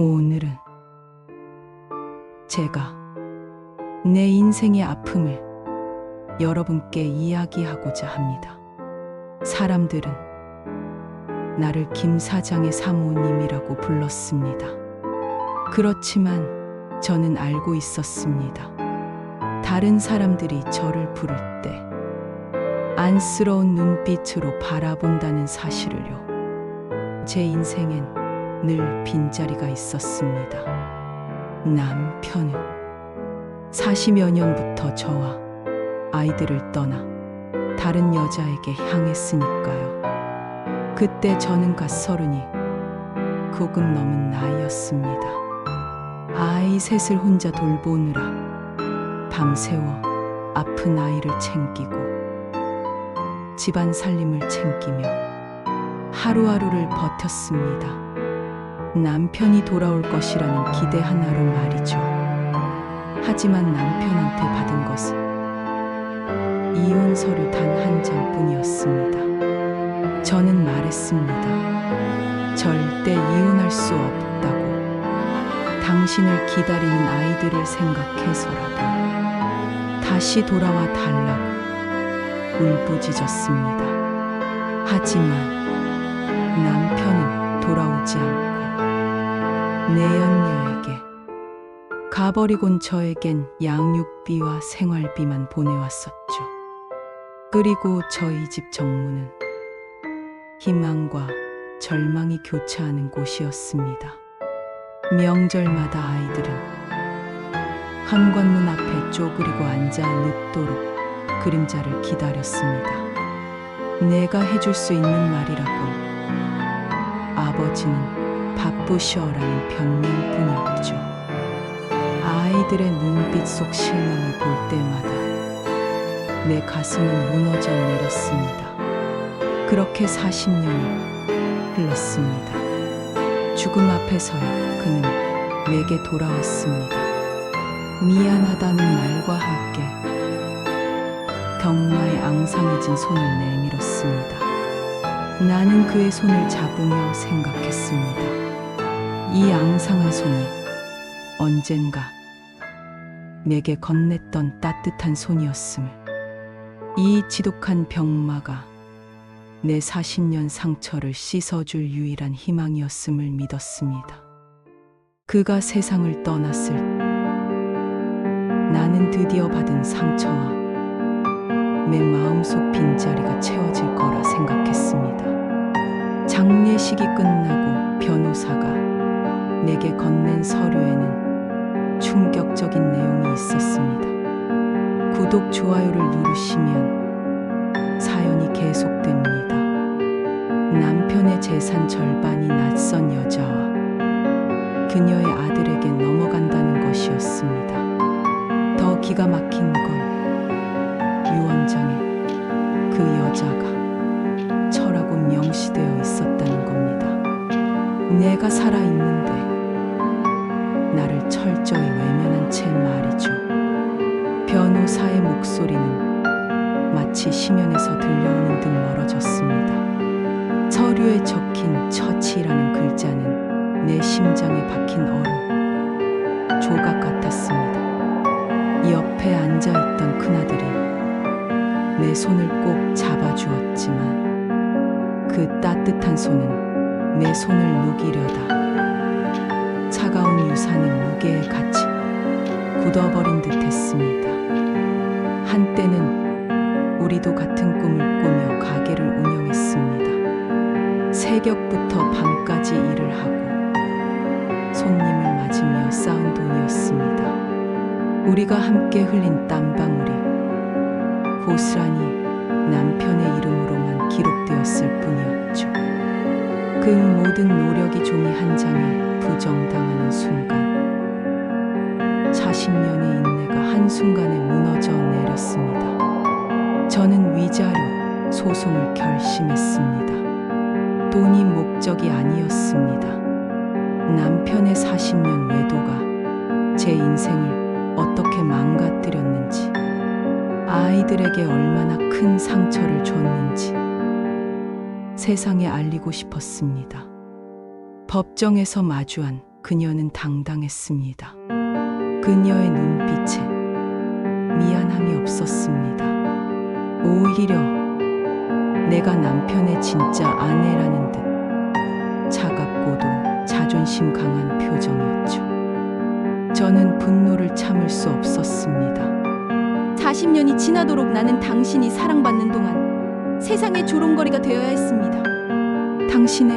오늘은 제가 내 인생의 아픔을 여러분께 이야기하고자 합니다. 사람들은 나를 김 사장의 사모님이라고 불렀습니다. 그렇지만 저는 알고 있었습니다. 다른 사람들이 저를 부를 때 안쓰러운 눈빛으로 바라본다는 사실을요. 제 인생엔 늘 빈자리가 있었습니다. 남편은 40여 년부터 저와 아이들을 떠나 다른 여자에게 향했으니까요. 그때 저는 갓 서른이 조금 넘은 나이였습니다. 아이 셋을 혼자 돌보느라 밤새워 아픈 아이를 챙기고 집안 살림을 챙기며 하루하루를 버텼습니다. 남편이 돌아올 것이라는 기대 하나로 말이죠. 하지만 남편한테 받은 것은 이혼서를 단한 장뿐이었습니다. 저는 말했습니다. 절대 이혼할 수 없다고. 당신을 기다리는 아이들을 생각해서라도 다시 돌아와 달라고 울부짖었습니다. 하지만 남편은 돌아오지 않고 내 연녀에게 가버리곤 저에겐 양육비와 생활비만 보내왔었죠. 그리고 저희 집 정문은 희망과 절망이 교차하는 곳이었습니다. 명절마다 아이들은 현관문 앞에 쪼그리고 앉아 늦도록 그림자를 기다렸습니다. 내가 해줄 수 있는 말이라곤 아버지는 바쁘셔라는 변명뿐이었죠. 아이들의 눈빛 속 실망을 볼 때마다 내 가슴은 무너져 내렸습니다. 그렇게 40년이 흘렀습니다. 죽음 앞에서야 그는 내게 돌아왔습니다. 미안하다는 말과 함께 경마에 앙상해진 손을 내밀었습니다. 나는 그의 손을 잡으며 생각했습니다. 이 앙상한 손이 언젠가 내게 건넸던 따뜻한 손이었음을. 이 지독한 병마가 내 40년 상처를 씻어줄 유일한 희망이었음을 믿었습니다. 그가 세상을 떠났을 때 나는 드디어 받은 상처와 내 마음속 빈자리가 채워질 거라 생각했습니다. 장례식이 끝나고 변호사가 내게 건넨 서류에는 충격적인 내용이 있었습니다. 구독, 좋아요를 누르시면 사연이 계속됩니다. 남편의 재산 절반이 낯선 여자와 그녀의 아들에게 넘어간다는 것이었습니다. 더 기가 막힌 건 내가 살아있는데 나를 철저히 외면한 채 말이죠. 변호사의 목소리는 마치 심연에서 들려오는 듯 멀어졌습니다. 서류에 적힌 처치라는 글자는 내 심장에 박힌 얼음 조각 같았습니다. 옆에 앉아있던 큰아들이 내 손을 꼭 잡아주었지만 그 따뜻한 손은 내 손을 녹이려다 차가운 유산의 무게에 갇히 굳어버린 듯 했습니다. 한때는 우리도 같은 꿈을 꾸며 가게를 운영했습니다. 새벽부터 밤까지 일을 하고 손님을 맞으며 쌓은 돈이었습니다. 우리가 함께 흘린 땀방울이 고스란히 남편의 이름으로만 기록되었을 뿐이었죠. 그 모든 노력이 종이 한 장에 부정당하는 순간 40년의 인내가 한순간에 무너져 내렸습니다. 저는 위자료 소송을 결심했습니다. 돈이 목적이 아니었습니다. 남편의 40년 외도가 제 인생을 어떻게 망가뜨렸는지, 아이들에게 얼마나 큰 상처를 줬는지 세상에 알리고 싶었습니다. 법정에서 마주한 그녀는 당당했습니다. 그녀의 눈빛에 미안함이 없었습니다. 오히려 내가 남편의 진짜 아내라는 듯 차갑고도 자존심 강한 표정이었죠. 저는 분노를 참을 수 없었습니다. 40년이 지나도록 나는 당신이 사랑받는 동안 세상의 조롱거리가 되어야 했습니다. 당신의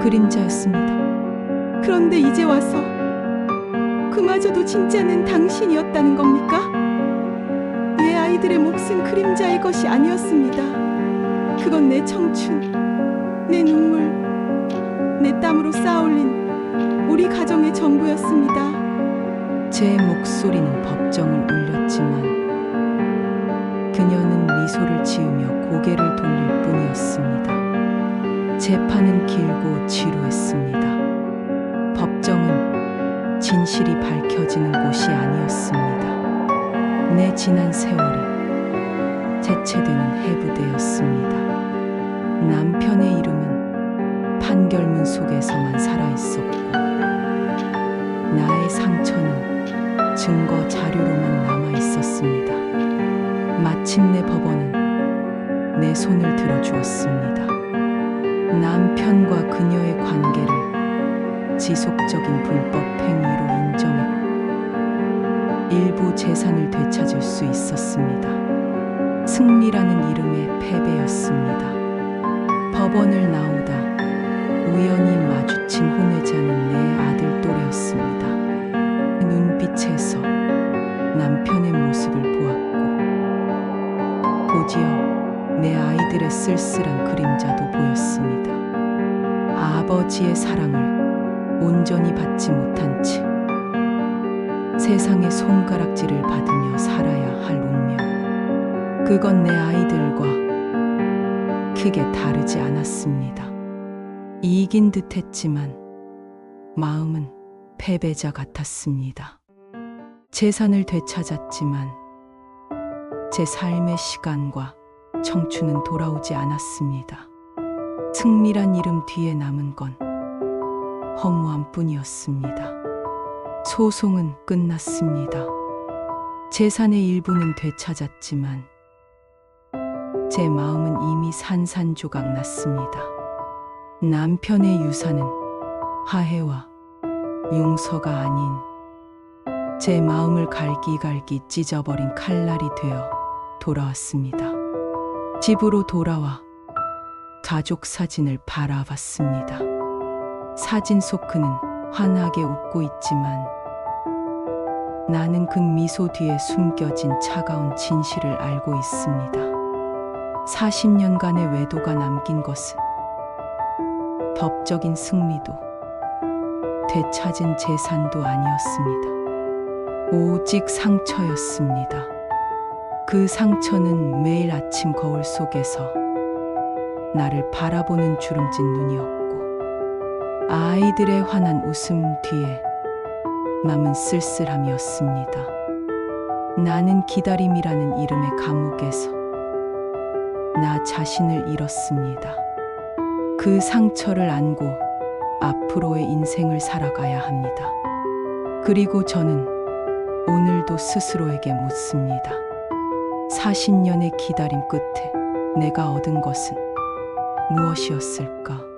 그림자였습니다. 그런데 이제 와서 그마저도 진짜는 당신이었다는 겁니까? 내 아이들의 몫은 그림자의 것이 아니었습니다. 그건 내 청춘, 내 눈물, 내 땀으로 쌓아올린 우리 가정의 전부였습니다. 제 목소리는 법정을 울렸지만 그녀는 미소를 지으며 고개를 돌릴 뿐이었습니다. 재판은 길고 지루했습니다. 법정은 진실이 밝혀지는 곳이 아니었습니다. 내 지난 세월이 재체되는 해부대였습니다. 남편의 이름은 판결문 속에서만 살아있었고 나의 상처는 증거 자료로만 남아 있었습니다. 마침내 법원은 내 손을 들어주었습니다. 남편과 그녀의 관계를 지속적인 불법 행위로 인정했고 일부 재산을 되찾을 수 있었습니다. 승리라는 이름의 패배였습니다. 법원을 나오다 우연히 아버지의 사랑을 온전히 받지 못한 채 세상의 손가락질을 받으며 살아야 할 운명. 그건 내 아이들과 크게 다르지 않았습니다. 이긴 듯 했지만 마음은 패배자 같았습니다. 재산을 되찾았지만 제 삶의 시간과 청춘은 돌아오지 않았습니다. 승리란 이름 뒤에 남은 건 허무함 뿐이었습니다. 소송은 끝났습니다. 재산의 일부는 되찾았지만 제 마음은 이미 산산조각 났습니다. 남편의 유산은 화해와 용서가 아닌 제 마음을 갈기갈기 찢어버린 칼날이 되어 돌아왔습니다. 집으로 돌아와 가족 사진을 바라봤습니다. 사진 속 그는 환하게 웃고 있지만 나는 그 미소 뒤에 숨겨진 차가운 진실을 알고 있습니다. 40년간의 외도가 남긴 것은 법적인 승리도 되찾은 재산도 아니었습니다. 오직 상처였습니다. 그 상처는 매일 아침 거울 속에서 나를 바라보는 주름진 눈이었고 아이들의 환한 웃음 뒤에 남은 쓸쓸함이었습니다. 나는 기다림이라는 이름의 감옥에서 나 자신을 잃었습니다. 그 상처를 안고 앞으로의 인생을 살아가야 합니다. 그리고 저는 오늘도 스스로에게 묻습니다. 40년의 기다림 끝에 내가 얻은 것은 무엇이었을까?